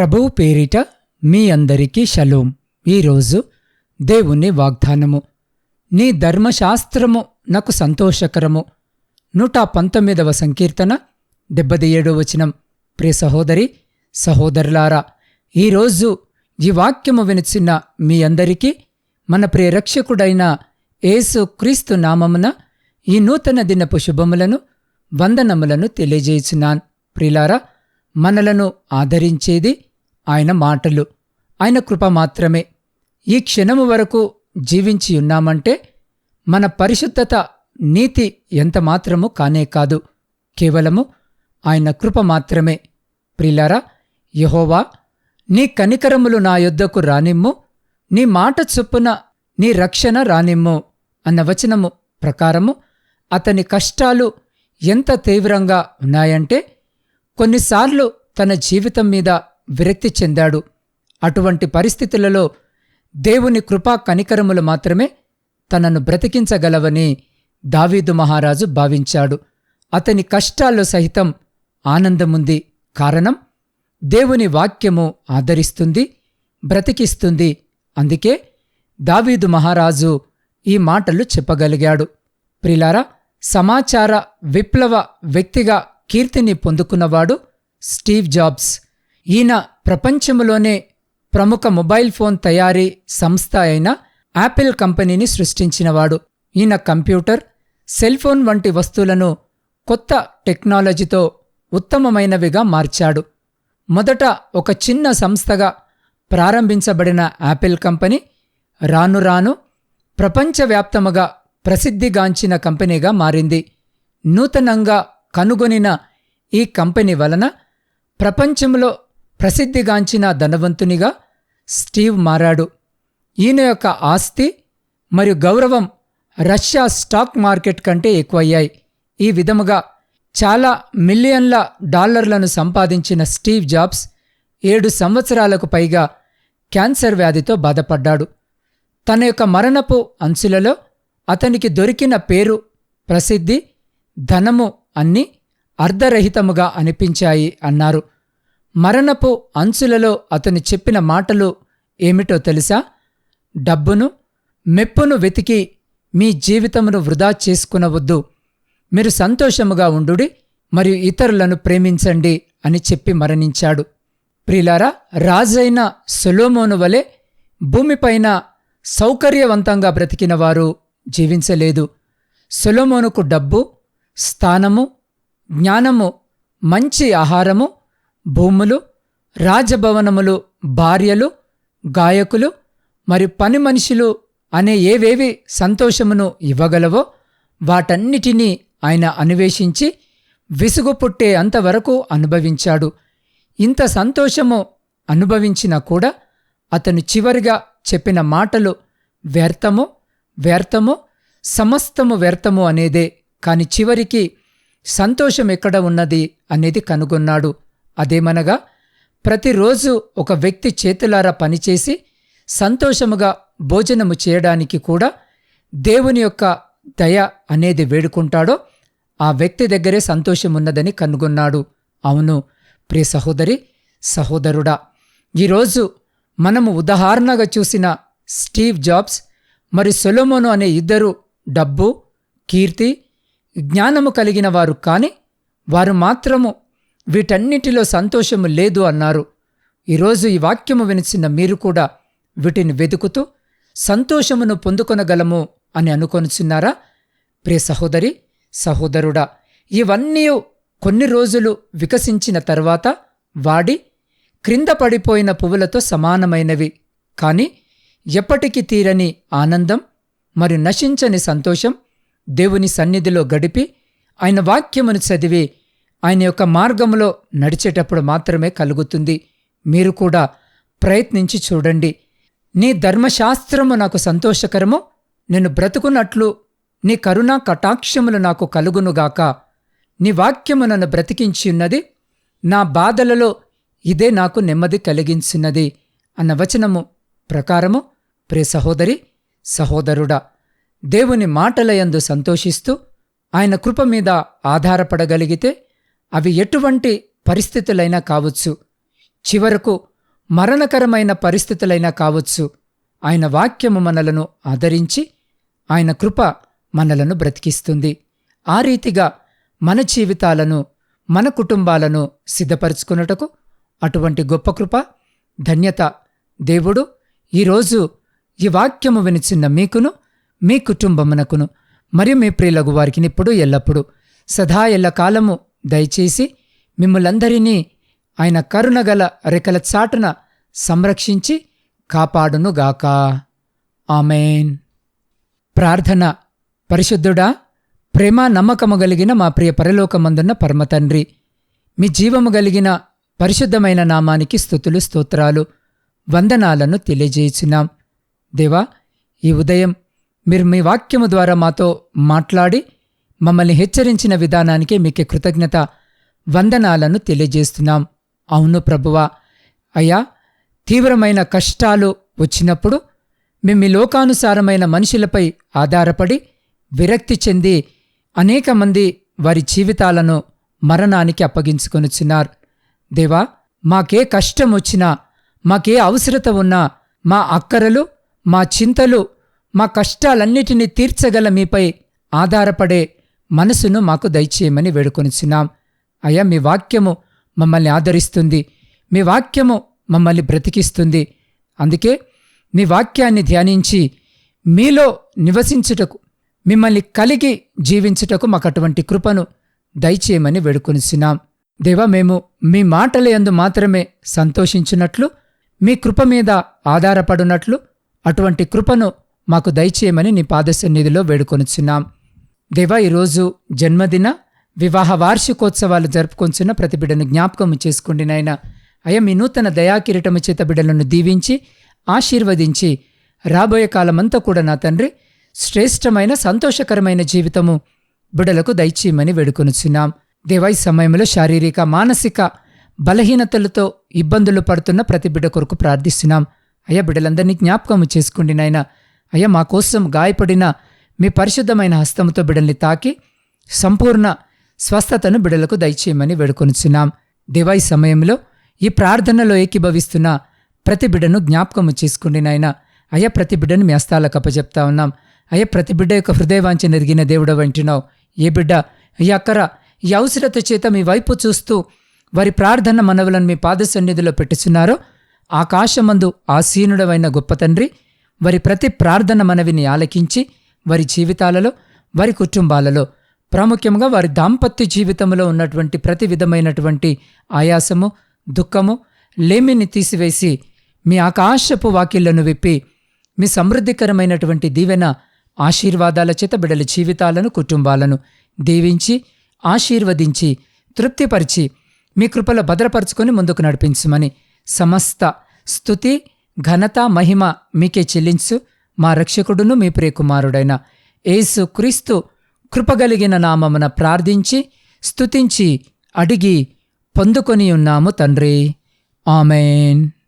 ప్రభువు పేరిట మీ అందరికీ షలోం. ఈరోజు దేవుని వాగ్దానము. నీ ధర్మశాస్త్రము నాకు సంతోషకరము. నూట పంతొమ్మిదవ సంకీర్తన డెబ్బది ఏడో వచనం. ప్రియ సహోదరి సహోదరులారా ఈరోజు ఈ వాక్యము వినిచిన మీ అందరికీ మన ప్రియరక్షకుడైన యేసు క్రీస్తు నామమున ఈ నూతన దినపు శుభములను వందనములను తెలియజేయుచున్నాను. ప్రిలారా మనలను ఆదరించేది ఆయన మాటలు. ఆయన కృప మాత్రమే. ఈ క్షణము వరకు జీవించి ఉన్నామంటే మన పరిశుద్ధత నీతి ఎంత మాత్రము కానే కాదు. కేవలము ఆయన కృప మాత్రమే. ప్రిలారా యహోవా నీ కనికరములు నా యొద్దకు రానిమ్ము. నీ మాట చొప్పున నీ రక్షణ రానిమ్ము అన్న వచనము ప్రకారము అతని కష్టాలు ఎంత తీవ్రంగా ఉన్నాయంటే కొన్నిసార్లు తన జీవితం మీద విరక్తి చెందాడు. అటువంటి పరిస్థితులలో దేవుని కృపా కనికరములు మాత్రమే తనను బ్రతికించగలవని దావీదు మహారాజు భావించాడు. అతని కష్టాల్లో సహితం ఆనందముంది. కారణం దేవుని వాక్యము ఆదరిస్తుంది బ్రతికిస్తుంది. అందుకే దావీదు మహారాజు ఈ మాటలు చెప్పగలిగాడు. ప్రిలారా సమాచార విప్లవ వ్యక్తిగా కీర్తిని పొందుకున్నవాడు స్టీవ్ జాబ్స్. ఈయన ప్రపంచంలోనే ప్రముఖ మొబైల్ ఫోన్ తయారీ సంస్థ అయిన యాపిల్ కంపెనీని సృష్టించినవాడు. ఈయన కంప్యూటర్ సెల్ ఫోన్ వంటి వస్తువులను కొత్త టెక్నాలజీతో ఉత్తమమైనవిగా మార్చాడు. మొదట ఒక చిన్న సంస్థగా ప్రారంభించబడిన యాపిల్ కంపెనీ రాను రాను ప్రపంచవ్యాప్తముగా ప్రసిద్ధిగాంచిన కంపెనీగా మారింది. నూతనంగా కనుగొనిన ఈ కంపెనీ వలన ప్రపంచంలో ప్రసిద్ధిగాంచిన ధనవంతునిగా స్టీవ్ మారాడు. ఈయన యొక్క ఆస్తి మరియు గౌరవం రష్యా స్టాక్ మార్కెట్ కంటే ఎక్కువయ్యాయి. ఈ విధముగా చాలా మిలియన్ల డాలర్లను సంపాదించిన స్టీవ్ జాబ్స్ ఏడు సంవత్సరాలకు పైగా క్యాన్సర్ వ్యాధితో బాధపడ్డాడు. తన యొక్క మరణపు అంచులలో అతనికి దొరికిన పేరు ప్రసిద్ధి ధనము అన్నీ అర్ధరహితముగా అనిపించాయి అన్నారు. మరణపు అంచులలో అతను చెప్పిన మాటలు ఏమిటో తెలుసా? డబ్బును మెప్పును వెతికి మీ జీవితమును వృధా చేసుకునవద్దు. మీరు సంతోషముగా ఉండుడి మరియు ఇతరులను ప్రేమించండి అని చెప్పి మరణించాడు. ప్రిలారా రాజైన సొలోమోను వలె భూమిపైన సౌకర్యవంతంగా బ్రతికిన వారు జీవించలేదు. సొలోమోనుకు డబ్బు స్థానము జ్ఞానము మంచి ఆహారము భూములు రాజభవనములు భార్యలు గాయకులు మరి పని మనుషులు అనే ఏవేవి సంతోషమును ఇవ్వగలవో వాటన్నిటినీ ఆయన అన్వేషించి విసుగు పుట్టే అంతవరకు అనుభవించాడు. ఇంత సంతోషము అనుభవించినా కూడా అతను చివరిగా చెప్పిన మాటలు వ్యర్థము వ్యర్థము సమస్తము వ్యర్థము అనేదే. కాని చివరికి సంతోషం ఎక్కడ ఉన్నది అనేది కనుగొన్నాడు. అదేమనగా ప్రతిరోజు ఒక వ్యక్తి చేతులారా పనిచేసి సంతోషముగా భోజనము చేయడానికి కూడా దేవుని యొక్క దయ అనేది వేడుకుంటాడో ఆ వ్యక్తి దగ్గరే సంతోషమున్నదని కనుగొన్నాడు. అవును ప్రియ సహోదరి సహోదరుడా ఈరోజు మనము ఉదాహరణగా చూసిన స్టీవ్ జాబ్స్ మరి సొలోమోను అనే ఇద్దరు డబ్బు కీర్తి జ్ఞానము కలిగిన వారు కాని వారు మాత్రము వీటన్నిటిలో సంతోషము లేదు అన్నారు. ఈరోజు ఈ వాక్యము వినిచిన మీరు కూడా వీటిని వెతుకుతూ సంతోషమును పొందుకొనగలము అని అనుకొనుచున్నారా? ప్రియ సహోదరి సహోదరుడా ఇవన్నీ కొన్ని రోజులు వికసించిన తర్వాత వాడి క్రింద పడిపోయిన పువ్వులతో సమానమైనవి. కాని ఎప్పటికీ తీరని ఆనందం మరి నశించని సంతోషం దేవుని సన్నిధిలో గడిపి ఆయన వాక్యమును చదివి ఆయన యొక్క మార్గములో నడిచేటప్పుడు మాత్రమే కలుగుతుంది. మీరు కూడా ప్రయత్నించి చూడండి. నీ ధర్మశాస్త్రము నాకు సంతోషకరము. నేను బ్రతుకున్నట్లు నీ కరుణా కటాక్షములు నాకు కలుగునుగాక నీ వాక్యము నన్ను బ్రతికించున్నది నా బాధలలో ఇదే నాకు నెమ్మది కలిగించినది అన్న వచనము ప్రకారము. ప్రే సహోదరి సహోదరుడా దేవుని మాటలయందు సంతోషిస్తూ ఆయన కృప మీద ఆధారపడగలిగితే అవి ఎటువంటి పరిస్థితులైనా కావచ్చు. చివరకు మరణకరమైన పరిస్థితులైనా కావచ్చు. ఆయన వాక్యము మనలను ఆదరించి ఆయన కృప మనలను బ్రతికిస్తుంది. ఆ రీతిగా మన జీవితాలను మన కుటుంబాలను సిద్ధపరచుకున్నటకు అటువంటి గొప్ప కృప ధన్యత దేవుడు ఈరోజు ఈ వాక్యము వినిచిన్న మీకును మీ కుటుంబమునకును మరియు మీ ప్రియులగు వారికి ఇప్పుడు ఎల్లప్పుడూ. సదా ఎల్లకాలము దయచేసి మిమ్మలందరినీ ఆయన కరుణగల రెక్కల చాటున సంరక్షించి కాపాడునుగాక. ఆమెన్. ప్రార్థన. పరిశుద్ధుడా ప్రేమ నమ్మకము కలిగిన మా ప్రియ పరలోకమందున్న పరమతండ్రి మీ జీవము కలిగిన పరిశుద్ధమైన నామానికి స్థుతులు స్తోత్రాలు వందనాలను తెలియజేసినాం. దేవా ఈ ఉదయం మీరు మీ వాక్యము ద్వారా మాతో మాట్లాడి మమ్మల్ని హెచ్చరించిన విధానానికి మీకు కృతజ్ఞత వందనాలను తెలియజేస్తున్నాం. అవును ప్రభువా. అయ్యా తీవ్రమైన కష్టాలు వచ్చినప్పుడు మేము లోకానుసారమైన మనుషులపై ఆధారపడి విరక్తి చెంది అనేక మంది వారి జీవితాలను మరణానికి అప్పగించుకొనుచున్నారు. దేవా మాకే కష్టం వచ్చినా మాకే అవసరత ఉన్నా మా అక్కరలు మా చింతలు మా కష్టాలన్నిటినీ తీర్చగల మీపై ఆధారపడే మనసును మాకు దయచేయమని వేడుకొనిచున్నాం. అయ్యా మీ వాక్యము మమ్మల్ని ఆదరిస్తుంది. మీ వాక్యము మమ్మల్ని బ్రతికిస్తుంది. అందుకే మీ వాక్యాన్ని ధ్యానించి మీలో నివసించుటకు మిమ్మల్ని కలిగి జీవించుటకు మాకు అటువంటి కృపను దయచేయమని వేడుకొనిచున్నాం. దేవా మేము మీ మాటల యందు మాత్రమే సంతోషించున్నట్లు మీ కృప మీద ఆధారపడునట్లు అటువంటి కృపను మాకు దయచేయమని నీ పాదసన్నిధిలో వేడుకొనిచున్నాం. దేవా ఈరోజు జన్మదిన వివాహ వార్షికోత్సవాలు జరుపుకొంచున్న ప్రతి బిడ్డను జ్ఞాపకము చేసుకోండి నాయన. అయ్యా మీ నూతన దయాకిరీటము చేత బిడ్డలను దీవించి ఆశీర్వదించి రాబోయే కాలమంతా కూడా నా తండ్రి శ్రేష్టమైన సంతోషకరమైన జీవితము బిడలకు దయచేయమని వేడుకొనుచున్నాం. దేవాయి సమయంలో శారీరక మానసిక బలహీనతలతో ఇబ్బందులు పడుతున్న ప్రతి బిడ్డ కొరకు ప్రార్థిస్తున్నాం. అయ్యా బిడ్డలందరినీ జ్ఞాపకము చేసుకోండి నాయన. అయ్యా మా కోసం గాయపడిన మీ పరిశుద్ధమైన హస్తముతో బిడల్ని తాకి సంపూర్ణ స్వస్థతను బిడలకు దయచేయమని వేడుకొనుచున్నాం. దివాయి సమయంలో ఈ ప్రార్థనలో ఏకీభవిస్తున్న ప్రతి బిడ్డను జ్ఞాపకము చేసుకుని నాయన. అయ్యా ప్రతి బిడ్డను మీ హస్తాలకు అప్పచెప్తా ఉన్నాం. అయ్యా ప్రతి బిడ్డ యొక్క హృదయవాంఛ నెరిగిన దేవుడు వింటున్నావు ఏ బిడ్డ ఈ అక్కర ఈ అవసరత చేత మీ వైపు చూస్తూ వారి ప్రార్థన మనవులను మీ పాద సన్నిధిలో పెట్టుచున్నారో ఆకాశమందు ఆసీనుడమైన గొప్ప తండ్రి వారి ప్రతి ప్రార్థన మనవిని ఆలకించి వారి జీవితాలలో వారి కుటుంబాలలో ప్రాముఖ్యంగా వారి దాంపత్య జీవితంలో ఉన్నటువంటి ప్రతి విధమైనటువంటి ఆయాసము దుఃఖము లేమిని తీసివేసి మీ ఆకాశపు వాకిళ్ళను విప్పి మీ సమృద్ధికరమైనటువంటి దీవెన ఆశీర్వాదాల చేత బిడల జీవితాలను కుటుంబాలను దీవించి ఆశీర్వదించి తృప్తిపరిచి మీ కృపలో భద్రపరుచుకొని ముందుకు నడిపించమని సమస్త స్థుతి ఘనత మహిమ మీకే చెల్లించు. మా రక్షకుడును మీ ప్రియకుమారుడైన యేసు క్రీస్తు కృపగలిగిన నామమున ప్రార్థించి స్తుతించి అడిగి పొందుకొని ఉన్నాము తండ్రి. ఆమెన్.